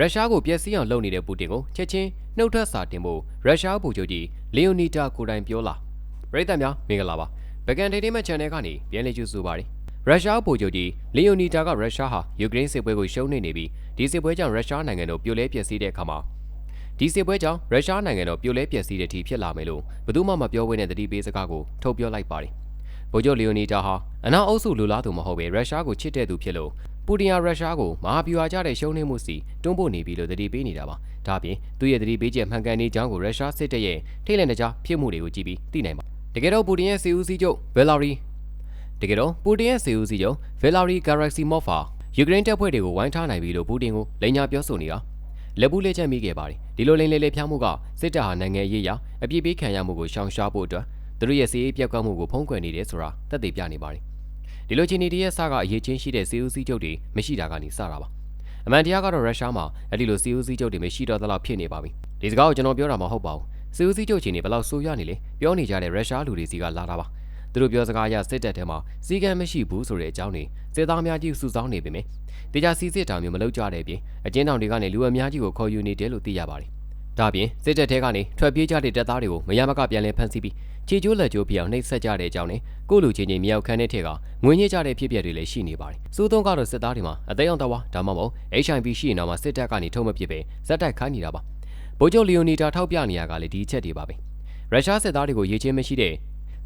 ရုရှားကိုပျက်စီးအောင်လုပ်နေတဲ့ပူတင်ကိုချက်ချင်းနှုတ်ထွက်စာတင်ဖို့ရုရှားဗိုလ်ချုပ်ကြီးလီယိုနီတာကိုတိုင်ပြောလာပရိသတ်များမင်္ဂလာပါဗကန်ဒေးဒေးမချန်နယ်ကနေပြန်လည်ကြိုဆိုပါရစေရုရှားဗိုလ်ချုပ်ကြီးလီယိုနီတာကရုရှားဟာယူကရိန်းစစ်ပွဲကိုရှုံးနေနေပြီးဒီစစ်ပွဲကြောင့်ရုရှားနိုင်ငံတို့ပြိုလဲပျက်စီးတဲ့အခါမှာဒီစစ်ပွဲကြောင့်ရုရှားနိုင်ငံတော်ပြိုလဲပျက်စီးတဲ့အထိဖြစ်လာမယ်လို့ဘယ်သူမှမပြောဝဲတဲ့တတိပေးစကားကိုထုတ်ပြောလိုက်ပါတယ်ဗိုလ်ချုပ်လီယိုနီတာဟာအနောက်အုပ်စုလူလားသူမဟုတ်ပဲရုရှားကိုချစ်တဲ့သူဖြစ်လို့ ပူတင်ဟာရုရှားကိုမဟာဗျူဟာကျတဲ့ရှုံးနိမှုစီတွန်းပို့နေပြီလို့တတိပေးနေတာပါဒါအပြင်သူ့ရဲ့တတိပေးချက်မှန်ကန်နေကြောင်းကိုရုရှားစစ်တပ်ရဲ့ထိတ်လန့်တကြားဖြစ်မှုတွေကိုကြည့်ပြီးသိနိုင်ပါတကယ်တော့ပူတင်ရဲ့စီဦးစီးချုပ်ဘယ်လာရီတကယ်တော့ပူတင်ရဲ့စီဦးစီးချုပ်ဗယ်လာရီဂါရက်စီမော့ဖာယူကရိန်းတပ်ဖွဲ့တွေကိုဝိုင်းထားနိုင်ပြီလို့ပူတင်ကိုလိန်ညာပြောဆိုနေတာလက်ဘူးလက်ချက်မိခဲ့ပါတယ်ဒီလိုလိန်လေလေဖျောက်မှုကစစ်တပ်ဟာနိုင်ငံရေးရာအပြစ်ပေးခံရမှုကိုရှောင်ရှားဖို့အတွက်သူတို့ရဲ့စီးရေးပြတ်ကွက်မှုကိုဖုံးကွယ်နေတယ်ဆိုတာသက်သေပြနေပါတယ် ဒီလိုချင်းနေတည်းရဲ့စကအရေးချင်းရှိတဲ့စီဦးစီးချုပ်တွေမရှိတာကနေစတာပါအမှန်တရားကတော့ရုရှားမှာအဲ့ဒီလိုစီဦးစီးချုပ်တွေမရှိတော့သလောက်ဖြစ်နေပါပြီဒီစကားကိုကျွန်တော်ပြောတာမဟုတ်ပါဘူးစီဦးစီးချုပ်ချင်းတွေဘယ်လောက်ဆိုးရွားနေလဲပြောနေကြတဲ့ရုရှားလူတွေစီကလာတာပါသူတို့ပြောစကားအရစစ်တပ်ထဲမှာစီကံမရှိဘူးဆိုတဲ့အကြောင်းတွေစစ်သားများကြီးစုဆောင်းနေပေမယ့်တေချာစီစစ်တာမျိုးမလုပ်ကြတဲ့အပြင်အကျဉ်းထောင်တွေကနေလူအများကြီးကိုခေါ်ယူနေတယ်လို့သိရပါတယ် ဒါပြင်စစ်တပ်ထဲကနေထွက်ပြေးကြတဲ့တပ်သားတွေကိုမရမကပြန်လည်ဖမ်းဆီးပြီးခြေကျိုးလက်ကျိုးပြအောင်နှိပ်စက်ကြတဲ့အကြောင်းနဲ့ကိုလူချင်းချင်းမြောက်ခန်းတဲ့ထက်ကငွေညစ်ကြတဲ့ဖြစ်ပျက်တွေလည်းရှိနေပါတယ်။စိုးသုံးကတော့စစ်သားတွေမှာအသေးအောင်တဝါဒါမှမဟုတ် HIV ရှိရင်တော့မှစစ်တပ်ကနေထုံးမဖြစ်ပဲဇက်တိုက်ခိုင်းနေတာပါ။ဗိုလ်ချုပ်လီယိုနီတာထောက်ပြနေရကလည်းဒီအချက်တွေပါပဲ။ရုရှားစစ်သားတွေကိုရေးချင်းမရှိတဲ့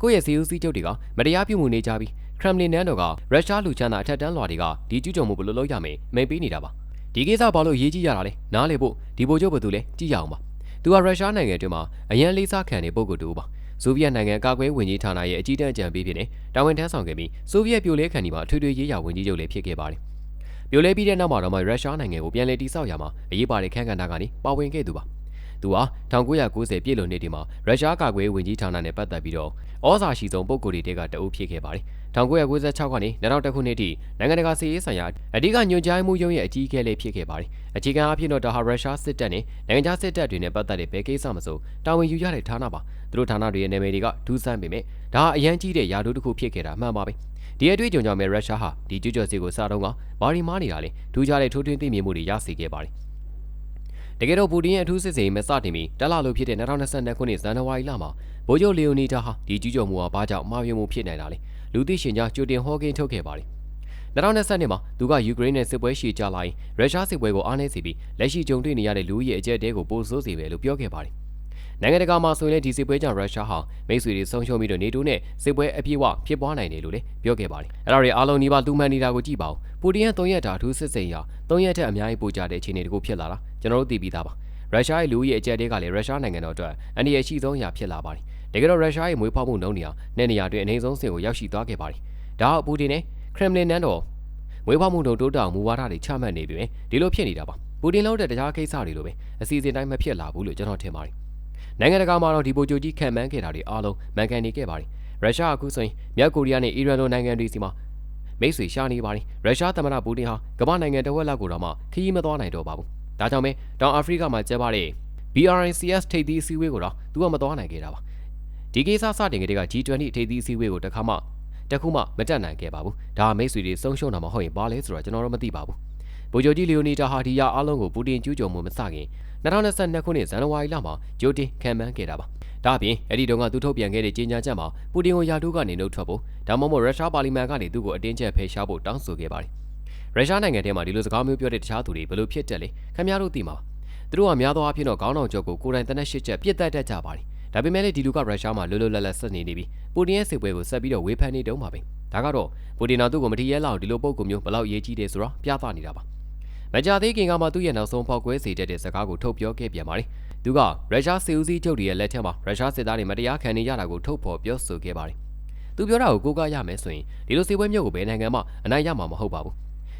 ကိုယ့်ရဲ့စီဦးစီးချုပ်တွေကမတရားပြုမှုနေကြပြီးခရမ်လင်နန်းတော်ကရုရှားလူချမ်းသာအထက်တန်းလွှာတွေကဒီကျူးကျော်မှုဘယ်လိုလုပ်ရမလဲမိန်ပေးနေတာပါ။ ဒီကိစ္စဘာလို့ရေးကြည့်ရတာလဲနားလေဖို့ဒီဗိုလ်ချုပ်ဘယ်သူလဲကြည့်ရအောင်ပါ။သူကရုရှားနိုင်ငံတွင်မှာအရန်လေးစားခံတဲ့ပုံကိုတူပါ။ဆိုဗီယက်နိုင်ငံကာကွယ်ဝင်ကြီးဌာနရဲ့အကြီးတန်းအကြံပေးဖြစ်နေတာဝန်ထမ်းဆောင်ခဲ့ပြီးဆိုဗီယက်ပြိုလဲခံဒီမှာအထွေထွေရေးရာဝန်ကြီးချုပ်လည်းဖြစ်ခဲ့ပါတယ်။ပြိုလဲပြီးတဲ့နောက်မှာတော့မှရုရှားနိုင်ငံကိုပြန်လည်တည်ဆောက်ရမှာအရေးပါတဲ့ခန်းကဏ္ဍကနေပါဝင်ခဲ့သူပါ။ သူဟာ1990ပြည့်လွန်နှစ်ဒီမှာရုရှားကာကွယ်ဝင်ကြီးဌာနနဲ့ပတ်သက်ပြီးတော့ဩဇာရှိဆုံးပုဂ္ဂိုလ်တွေကတအုပ်ဖြစ်ခဲ့ပါတယ်1996ကနေ2000ခုနှစ်ထိနိုင်ငံတကာစီးရေးဆိုင်ရာအဓိကညွှန်ကြားမှုရုံးရဲ့အကြီးအကဲလေးဖြစ်ခဲ့ပါတယ်။အခြေခံအဖြစ်တော့ဒါဟာရုရှားစစ်တပ်နဲ့နိုင်ငံခြားစစ်တပ်တွေနဲ့ပတ်သက်တဲ့ဘယ်ကိစ္စမဆိုတာဝန်ယူရတဲ့ဌာနပါ။သူတို့ဌာနတွေရဲ့နာမည်တွေကဒူးဆန်းပေမဲ့ဒါဟာအရန်ကြီးတဲ့ယာဒိုးတစ်ခုဖြစ်ခဲ့တာမှန်ပါပဲ။ဒီအတွေ့အကြုံကြောင့်ပဲရုရှားဟာဒီကျူးကျော်စီကိုစတော့ကဘာရီမားနေတာလဲထူးခြားတဲ့ထိုးထွင်းသိမြင်မှုတွေရရှိခဲ့ပါတယ်။ တကယ်တော့ပူတင်ရဲ့အထူးစစ်စင်မစတင်ပြီးတလလိုဖြစ်တဲ့2022ခုနှစ်ဇန်နဝါရီလမှာဗိုလ်ချုပ်လီယိုနီတာဟာဒီကျူးကျော်မှုဟာဘာကြောင့်မှားယွင်းမှုဖြစ်နေတာလဲ။လူသိရှင်ကြားကြိုတင်ဟောကိန်းထုတ်ခဲ့ပါတယ်2020မှာသူကယူကရိန်းနဲ့စစ်ပွဲရှေ့ကြလာရင်ရုရှားစစ်ပွဲကိုအားနည်းစေပြီးလက်ရှိကြုံတွေ့နေရတဲ့လူကြီးရဲ့အကြက်တဲကိုပိုဆိုးစေပဲလို့ပြောခဲ့ပါတယ်နိုင်ငံတကာမှာဆိုရင်ဒီစစ်ပွဲကြောင့်ရုရှားဟာမိတ်ဆွေတွေဆုံးရှုံးပြီးတော့နေတိုးနဲ့စစ်ပွဲအပြည့်အဝဖြစ်ပွားနိုင်တယ်လို့လည်းပြောခဲ့ပါတယ်အဲ့ဒါတွေအားလုံးဒီပါလူမှန်နေတာကိုကြည့်ပါဦးပူတင်ရဲ့၃ရက်တာထူးစစ်စိန်ရာ၃ရက်ထက်အများကြီးပိုကြတဲ့အခြေအနေတကူဖြစ်လာတာ ကျွန်တော်တို့သိပြီးသားပါရုရှားရဲ့လူကြီးရဲ့အကြက်တဲကလည်းရုရှားနိုင်ငံတော်အတွက်အန္တရာယ်ရှိဆုံးရာဖြစ်လာပါတယ်တကယ်တော့ရုရှားရဲ့မွေးဖွားမှုနှုန်းတွေဟာနဲ့နေရာတွင်အနေဆုံးစင်ကိုရောက်ရှိသွားခဲ့ပါတယ်။ဒါဟာပူတင်နဲ့ခရမ်လင်နန်းတော်မွေးဖွားမှုနှုန်းတိုးတောင်မူဝါဒတွေချမှတ်နေပြီပဲဒီလိုဖြစ်နေတာပါ။ပူတင်လုပ်တဲ့တရားကိစ္စတွေလိုပဲအစီအစဉ်တိုင်းမဖြစ်လာဘူးလို့ကျွန်တော်ထင်ပါတယ်။နိုင်ငံတကာမှာတော့ဒီပိုဂျိုကြီးခံမှန်းခဲ့တာတွေအားလုံးမှန်ကန်နေခဲ့ပါတယ်။ရုရှားအခုဆိုရင်မြောက်ကိုရီးယားနဲ့အီရန်လိုနိုင်ငံတွေစီမှာမိတ်ဆွေရှာနေပါတယ်။ရုရှားသမ္မတပူတင်ဟာကမ္ဘာနိုင်ငံတဝက်လောက်ကိုတော့မှခရီးမသွားနိုင်တော့ပါဘူး။ ဒါကြောင့်ပဲတောင်အာဖရိကမှာကျင်းပတဲ့ BRICS ထိပ်သီးအစည်းအဝေးကိုတော့သူကမသွားနိုင်ခဲ့တာပါ။ဒီကိစ္စစတင်ကလေးက G20 ထိပ်သီးအစည်းအဝေးကိုတခါမှတခုမှမတက်နိုင်ခဲ့ပါဘူးဒါမိတ်ဆွေတွေဆုံးရှုံးတာမဟုတ်ရင်ဘာလဲဆိုတော့ကျွန်တော်တို့မသိပါဘူးဗိုလ်ချုပ်ကြီးလီယိုနီတာဟာဒီယာအားလုံးကိုပူတင်ကျူးကျော်မှုမစခင်2022ခုနှစ်ဇန်နဝါရီလမှာဂျိုတင်ခံမှန်းခဲ့တာပါဒါအပြင်အဲ့ဒီတုန်းကသူထုတ်ပြန်ခဲ့တဲ့ကြေညာချက်မှာပူတင်ကိုယာတိုးကနေနှုတ်ထွက်ဖို့ဒါမှမဟုတ်ရုရှားပါလီမန်ကနေသူ့ကိုအတင်းကျပ်ဖယ်ရှားဖို့တောင်းဆိုခဲ့ပါတယ် ရုရှားနိုင်ငံထဲမှာဒီလိုစကားမျိုးပြောတဲ့တခြားသူတွေဘယ်လိုဖြစ်တက်လဲခင်ဗျားတို့သိမှာသူတို့ကများသောအားဖြင့်တော့ခေါင်းဆောင်ချုပ်ကိုကိုယ်တိုင်တနက်ရှစ်ချက်ပြစ်တက်တတ်ကြပါတယ်ဒါပေမဲ့လည်းဒီလူကရုရှားမှာလွတ်လွတ်လပ်လပ်ဆက်နေနေပြီးပူတင်ရဲ့စစ်ပွဲကိုဆက်ပြီးတော့ဝေဖန်နေတုံးပါပဲဒါကတော့ပူတင်တော်သူ့ကိုမထီရဲလောက်ဒီလိုပုံကူမျိုးဘလောက်ရေးကြီးတယ်ဆိုတော့ပြသနေတာပါမကြသေးခင်ကမှသူ့ရဲ့နောက်ဆုံးဖောက်ကွဲစေတဲ့စကားကိုထုတ်ပြောခဲ့ပြန်ပါတယ်သူကရုရှားစစ်ဦးစီးချုပ်တွေရဲ့လက်ထက်မှာရုရှားစစ်သားတွေမတရားခံနေရတာကိုထုတ်ဖော်ပြောဆိုခဲ့ပါတယ်သူပြောတာကိုကိုးကားရမယ်ဆိုရင်ဒီလိုစစ်ပွဲမျိုးကိုဘယ်နိုင်ငံမှအနိုင်ရမှာမဟုတ်ပါဘူး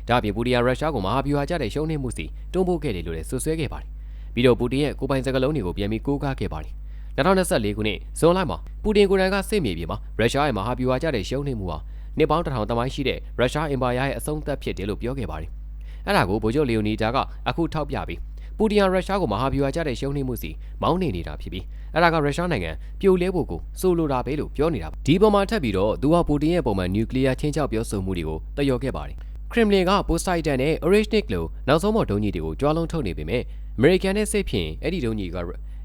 ဒါပြင်ပူတင်ကရုရှားကိုမဟာဗျူဟာကျတဲ့ရှုံးနိမှုစီတွန်းပို့ခဲ့တယ်လို့လည်းဆွဆွဲခဲ့ပါတယ်ပြီးတော့ပူတင်ရဲ့ကိုပိုင်စကလုံးတွေကိုပြန်ပြီးကိုးကားခဲ့ပါတယ်2024ခုနှစ်ဇွန်လမှာပူတင်ကိုယ်တိုင်ကစစ်မြေပြင်မှာရုရှားရဲ့မဟာဗျူဟာကျတဲ့ရှုံးနိမှုဟာနှစ်ပေါင်းတစ်ထောင်တမိုင်းရှိတဲ့ရုရှားအင်ပါယာရဲ့အဆုံးသတ်ဖြစ်တယ်လို့ပြောခဲ့ပါတယ်။အဲ့ဒါကိုဗိုလ်ချုပ်လီယိုနီတာကအခုထောက်ပြပြီးပူတင်ဟာရုရှားကိုမဟာဗျူဟာကျတဲ့ရှုံးနိမှုစီမောင်းနေနေတာဖြစ်ပြီးအဲ့ဒါကရုရှားနိုင်ငံပြိုလဲဖို့ကိုဆိုလိုတာပဲလို့ပြောနေတာပါ။ဒီပုံမှာထပ်ပြီးတော့သူဟာပူတင်ရဲ့ပုံမှန်နျူကလ িয়ার ချင်းချောက်ပြောဆိုမှုတွေကိုတယောခဲ့ပါတယ်။ ခရမ်လင်ကပိုစတိုက်တန်နဲ့ Orishnik လို့နောက်ဆုံးပေါ်ဒုံးကြီးတွေကိုကြွားလုံးထုတ်နေပေမဲ့အမေရိကန်နဲ့စစ်ဖြင့်အဲ့ဒီဒုံးကြီးက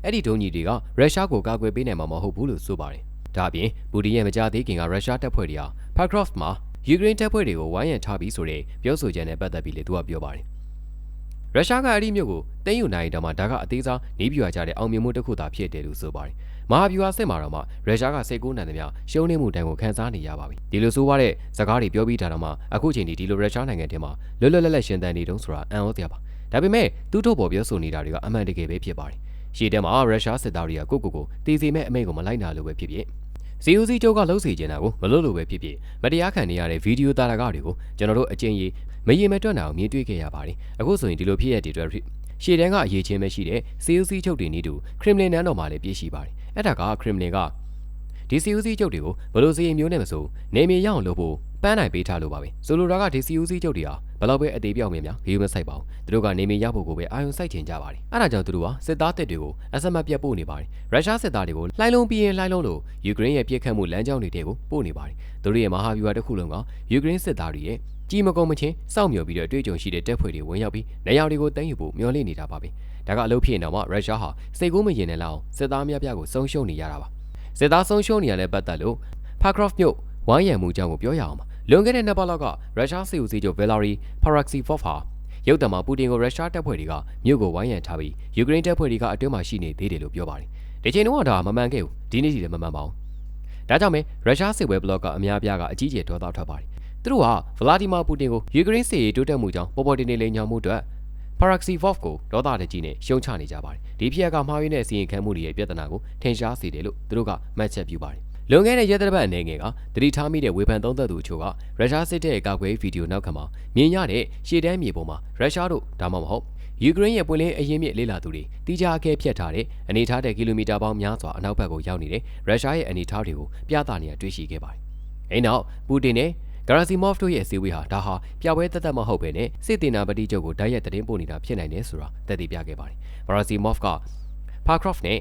အဲ့ဒီဒုံးကြီးတွေကရုရှားကိုကာကွယ်ပေးနိုင်မှာမဟုတ်ဘူးလို့ဆိုပါတယ်။ဒါအပြင်ပူတင်ရဲ့မကြသေးခင်ကရုရှားတပ်ဖွဲ့တွေဟာ Pakrovsk မှာယူကရိန်းတပ်ဖွဲ့တွေကိုဝိုင်းရံထားပြီးဆိုတဲ့ပြောဆိုချက်နဲ့ပတ်သက်ပြီးလေသူကပြောပါတယ်။ရုရှားကအဲ့ဒီမြို့ကိုတင်းယူနိုင်တော့မှဒါကအသေးစားနေပြွာကြတဲ့အောင်မြင်မှုတစ်ခုသာဖြစ်တယ်လို့ဆိုပါတယ်။ မဟာဗျူဟာစစ်မှာတော့မှရုရှားကစိတ်ကူးနံသမျှရှုံးနေမှုတန်ကိုခံစားနေရပါပြီ။ဒီလိုဆိုရတဲ့စကားတွေပြောပြီးတာတော့မှအခုချိန်ဒီဒီလိုရုရှားနိုင်ငံထဲမှာလွတ်လွတ်လပ်လပ်ရှင်သန်နေတုံးဆိုတာအံ့ဩစရာပါ။ဒါပေမဲ့သူ့ထုတ်ပေါ်ပြောဆိုနေတာတွေကအမှန်တကယ်ပဲဖြစ်ပါတယ်။ရှေ့ထဲမှာရုရှားစစ်သားတွေကကိုကိုကိုတည်စီမဲ့အမိန့်ကိုမလိုက်နာလို့ပဲဖြစ်ဖြစ်စီဦးစီးချုပ်ကလှုပ်စီကျင်တာကိုမလုပ်လို့ပဲဖြစ်ဖြစ်မတရားခံနေရတဲ့ဗီဒီယိုတာရကတွေကိုကျွန်တော်တို့အကျဉ်းကြီးမရေမတွက်နိုင်အောင်မြင်တွေ့ခဲ့ရပါတယ်အခုဆိုရင်ဒီလိုဖြစ်ရတဲ့အတွက်ရှေ့တန်းကအရေးချင်းပဲရှိတဲ့စီဦးစီးချုပ်တွေနေတူခရမ်လင်နန်းတော်မှာလည်းပြည့်ရှိပါတယ် အဲ့ဒါကခရမ်လင်ကဒီစီဦးစီးချုပ်တွေကိုဘလို့စီရင်မျိုးနဲ့မဆိုနေမြေရအောင်လုပ်ဖို့ ပန်းနိုင်ပေးထားလို့ပါပဲဆိုလိုတာကဒီစီဦးစီးချုပ်တွေဟာဘလောက်ပဲအသေးပြောက်မြင်များဂရုမစိုက်ပါဘူးသူတို့ကနေမြေရဖို့ကိုပဲအာရုံစိုက်ချင်ကြပါတယ်အဲ့ဒါကြောင့်သူတို့ဟာစစ်သားတပ်တွေကိုအဆက်မပြတ်ပို့နေပါတယ်ရုရှားစစ်သားတွေကိုလှိုင်းလုံးပြီးရင်လှိုင်းလုံးလို့ယူကရိန်းရဲ့ပြစ်ခတ်မှုလမ်းကြောင်းတွေကိုပို့နေပါတယ်သူတို့ရဲ့မဟာဗျူဟာတစ်ခုလုံးကယူကရိန်းစစ်သားတွေရဲ့ကြီးမကုန်းမချင်းစောင့်မျှော်ပြီးတော့အတွေ့အကြုံရှိတဲ့တပ်ဖွဲ့တွေဝင်ရောက်ပြီးနေရာတွေကိုတန်းယူဖို့မျှော်လင့်နေတာပါပဲဒါကအလုပ်ဖြစ်နေတော့မှရုရှားဟာစိတ်ကူးမရင်နဲ့လောက်စစ်သားများပြားကိုဆုံးရှုံးနေရတာပါစစ်သားဆုံးရှုံးနေရတဲ့ပတ်သက်လို့ Pakrovsk မြို့ ဝိုင်းရံမှုကြောင့်ကိုပြောရအောင်ပါလွန်ခဲ့တဲ့နှစ်ပတ်လောက်ကရုရှားစစ်ဦးစီးချုပ်ဗယ်လာရီဖာရက်ဆီဖော့ဖာရုတ်တံမှာပူတင်ကိုရုရှားတပ်ဖွဲ့တွေကမြို့ကိုဝိုင်းရံထားပြီးယူကရိန်းတပ်ဖွဲ့တွေကအတွင်းမှာရှိနေသေးတယ်လို့ပြောပါတယ်။ဒီချိန်တုန်းကဒါမမှန်ခဲ့ဘူး။ဒီနေ့စီလည်းမမှန်ပါဘူး။ဒါကြောင့်ပဲရုရှားစစ်ပွဲဘလော့ကအများပြားကအကြီးကျယ်ဒေါသထွက်ပါတယ်။သူတို့ကဗလာဒီမာပူတင်ကိုယူကရိန်းစစ်ရေးတိုးတက်မှုကြောင့်ပေါ်ပေါ်တင်တင်လိန်ညာမှုအတွက်ပါရက်ဆီဖော့ဖ်ကိုဒေါသတကြီးနဲ့ရှုံချနေကြပါတယ်။ဒီဖြစ်ရပ်ကမှားယွင်းတဲ့အစီရင်ခံမှုတွေရဲ့ပြဿနာကိုထင်ရှားစေတယ်လို့သူတို့ကမှတ်ချက်ပြုပါတယ် လွန်ခဲ့တဲ့ရက်သတ္တပတ်အနေငယ်ကတတိထားမိတဲ့ဝေဖန်သုံးသက်သူအချို့ကရုရှားစစ်တပ်ရဲ့ကာကွယ်ဗီဒီယိုနောက်ခံမှာမြင်ရတဲ့ရှေ့တန်းမြေပေါ်မှာရုရှားတို့ဒါမှမဟုတ်ယူကရိန်းရဲ့ပွင့်လင်းအရင်မြစ်လေးလာသူတွေတီးခြားအကဲဖြတ်ထားတဲ့အနေထားတဲ့ကီလိုမီတာပေါင်းများစွာအနောက်ဘက်ကိုရောက်နေတဲ့ရုရှားရဲ့အနေထားတွေကိုပြသနေရတွေ့ရှိခဲ့ပါတယ်။အဲနောက်ပူတင်နဲ့ဂရာစီမော့ဖ်တို့ရဲ့အစည်းအဝေးဟာဒါဟာပြပွဲသက်သက်မဟုတ်ပဲနဲ့စစ်တင်နာပတိချုပ်ကိုတိုက်ရိုက်သတင်းပို့နေတာဖြစ်နိုင်တယ်ဆိုတာသက်သေပြခဲ့ပါတယ်။ဂရာစီမော့ဖ်ကပါခရော့ဖ်နဲ့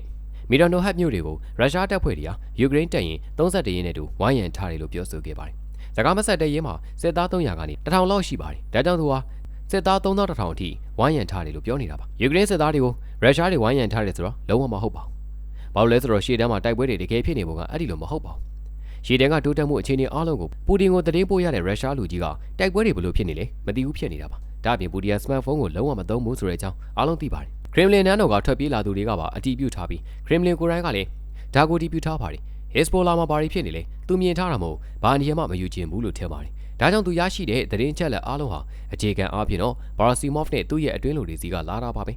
မီဒိုနိုဟတ်မြို့တွေကိုရုရှားတပ်ဖွဲ့တွေဟာယူကရိန်းတပ်ရင်31ရင်းနဲ့တူဝိုင်းရံထားတယ်လို့ပြောဆိုခဲ့ပါတယ်။စကားမဆက်တဲ့ရင်းမှာစစ်သား300ကနေ1000လောက်ရှိပါတယ်။ဒါကြောင့်သူဟာစစ်သား3000အထိဝိုင်းရံထားတယ်လို့ပြောနေတာပါ။ယူကရိန်းစစ်သားတွေကိုရုရှားတွေဝိုင်းရံထားတယ်ဆိုတော့လုံးဝမဟုတ်ပါဘူး။ဘာလို့လဲဆိုတော့ရှေ့တန်းမှာတိုက်ပွဲတွေတကယ်ဖြစ်နေပုံကအဲ့ဒီလိုမဟုတ်ပါဘူး။ရှေ့တန်းကတိုးတက်မှုအခြေအနေအားလုံးကိုပူတင်ကိုတည်င်းပို့ရတဲ့ရုရှားလူကြီးကတိုက်ပွဲတွေဘလို့ဖြစ်နေလဲမသိဘူးဖြစ်နေတာပါ။ဒါအပြင်ပူတင်ရဲ့စမတ်ဖုန်းကိုလုံးဝမသုံးဘူးဆိုတဲ့အကြောင်းအားလုံးသိပါတယ် ခရမ်လင်နန်းတော်ကထွက်ပြေးလာသူတွေကပါအတီးပြုတ်ထားပြီးခရမ်လင်ကိုရိုင်းကလည်းဒါကိုတီးပြုတ်ထားပါတယ်ဟက်စပိုလာမှာဘာတွေဖြစ်နေလဲသူမြင်ထားတာမဟုတ်ဘာနေရာမှမယူချင်ဘူးလို့ထင်ပါတယ်ဒါကြောင့်သူရရှိတဲ့သတင်းချက်လက်အားလုံးဟာအခြေခံအားဖြင့်တော့ဘာရာစီမော့ဖ်နဲ့သူ့ရဲ့အတွင်းလူတွေစီကလာတာပါပဲ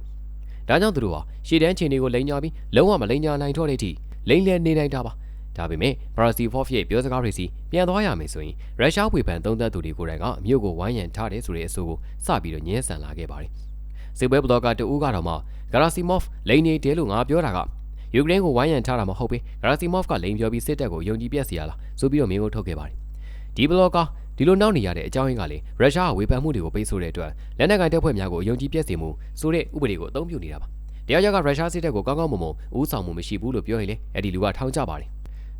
ဒါကြောင့်သူတို့ဟာရှေ့တန်းချိန်တွေကိုလိန်ညာပြီးလုံးဝမလိန်ညာနိုင်တော့တဲ့အထိလိန်လဲနေနိုင်တာပါဒါပေမဲ့ဘရာဇီဖော့ဖ်ရဲ့ပြောစကားတွေစီပြန်သွားရမယ်ဆိုရင်ရုရှားဝေဖန်သုံးသပ်သူတွေကိုယ်တိုင်ကမြို့ကိုဝိုင်းရံထားတယ်ဆိုတဲ့အဆိုကိုစပြီးတော့ညှင်းဆန်လာခဲ့ပါတယ် စစ်ပွဲဘလော့ဂါတူဦးကတော့မှဂရာစီမော့ဖ်လိန်နေတယ်လို့ငါပြောတာကယူကရိန်းကိုဝိုင်းရံထားတာမဟုတ်ပဲဂရာစီမော့ဖ်ကလိန်ပြောပြီးစစ်တပ်ကိုယုံကြည်ပြက်စီရလားဆိုပြီးတော့မင်းကိုထုတ်ခဲ့ပါတယ်ဒီဘလော့ဂါဒီလိုနောက်နေရတဲ့အကြောင်းရင်းကလေရုရှားကဝေဖန်မှုတွေကိုပိတ်ဆို့တဲ့အတွက်လက်နက်ကိုင်တပ်ဖွဲ့များကိုယုံကြည်ပြက်စီမှုဆိုတဲ့ဥပဒေကိုအသုံးပြုနေတာပါတရားကြကရုရှားစစ်တပ်ကိုကောင်းကောင်းမွန်မွန်ဦးဆောင်မှုမရှိဘူးလို့ပြောရင်လေအဲ့ဒီလူကထောင်ချပါတယ်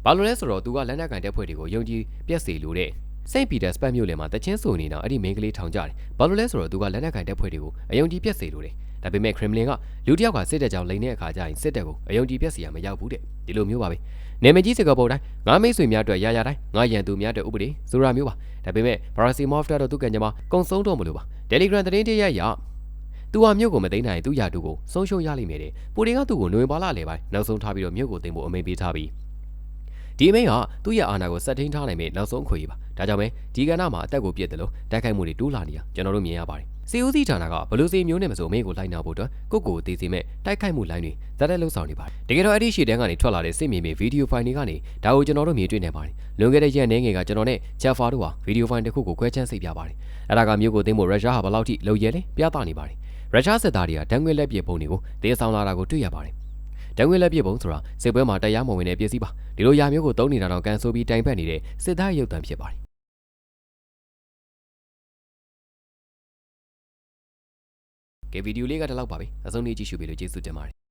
ဘာလို့လဲဆိုတော့သူကလက်နက်ကင်တပ်ဖွဲ့တွေကိုယုံကြည်ပြက်စီလို့တဲ့ စိန့်ပီတာစပတ်မြို့လယ်မှာတချင်းဆိုနေတာအဲ့ဒီမိန်းကလေးထောင်ကြတယ်ဘာလို့လဲဆိုတော့သူကလက်နက်ကင်တပ်ဖွဲ့တွေကိုအယုံကြည်ပြက်စီလို့တဲ့ဒါပေမဲ့ခရမ်လင်ကလူတစ်ယောက်ကစစ်တပ်ကြောင်လိန်တဲ့အခါကျရင်စစ်တပ်ကိုအယုံကြည်ပြက်စီရမရောက်ဘူးတဲ့ဒီလိုမျိုးပါပဲနေမကြီးစကားပုံတိုင်းငါမိတ်ဆွေများအတွက်ရရတိုင်းငါရန်သူများအတွက်ဥပဒေဆိုတာမျိုးပါဒါပေမဲ့ဘာရာစီမော့ဖ်တော့သူကညမှာကုံဆုံးတော့မလို့ပါ Telegram သတင်းတရရသူဟာမြို့ကိုမသိမ်းနိုင်သူရာတူကိုဆုံးရှုံးရလိမ့်မယ်တဲ့ပူတင်ကသူ့ကိုနိုဝင်ဘာလလယ်ပိုင်းနောက်ဆုံးထားပြီးတော့မြို့ကိုသိမ်းဖို့အမိန့်ပေးထားပြီးဒီအမိန့်ဟာသူ့ရဲ့အာဏာကိုစက်ထင်းထားနိုင်မယ့်နောက်ဆုံးခွေပါ ဒါကြောင့်ပဲဒီကဏ္ဍမှာအသက်ကိုပြစ်တယ်လို့တိုက်ခိုက်မှုတွေတိုးလာနေတာကျွန်တော်တို့မြင်ရပါတယ်စီဦးစီးဌာနကဘလို့စီမျိုးနဲ့မဆိုအမိန့်ကိုလိုက်နာဖို့အတွက်ကိုကိုကိုတည်စီမဲ့တိုက်ခိုက်မှုလိုင်းတွေဇက်တက်လှုပ်ဆောင်နေပါတယ်တကယ်တော့အဲ့ဒီရှီတန်းကနေထွက်လာတဲ့စစ်မြေမြေဗီဒီယိုဖိုင်တွေကနေဒါကိုကျွန်တော်တို့မြင်တွေ့နေပါတယ်လွန်ခဲ့တဲ့ရက်နေငယ်ကကျွန်တော်နဲ့ဂျက်ဖာတို့ဟာဗီဒီယိုဖိုင်တစ်ခုကိုခွဲချမ်းစိတ်ပြပါတယ်အဲ့ဒါကမျိုးကိုသိမ်းဖို့ရုရှားဟာဘယ်လောက်ထိလုံရဲလဲပြသနေပါတယ်ရုရှားစစ်သားတွေကဒဏ်ငွေလက်ပြပုံတွေကိုတင်းဆောင်လာတာကိုတွေ့ရပါတယ်တံငွေလက်ပြပုံဆိုတာစစ်ပွဲမှာတရားမဝင်တဲ့ပစ္စည်းပါဒီလိုຢာမျိုးကိုသုံးနေတာတော့ကန်ဆိုပြီးတိုင်ပတ်နေတဲ့စစ်သားရုပ်သံဖြစ်ပါတယ် ကဲဗီဒီယိုလေးကဒီလောက်ပါပဲအဆုံးလေးကြည့်ရှုပေးလို့ကျေးဇူးတင်ပါတယ်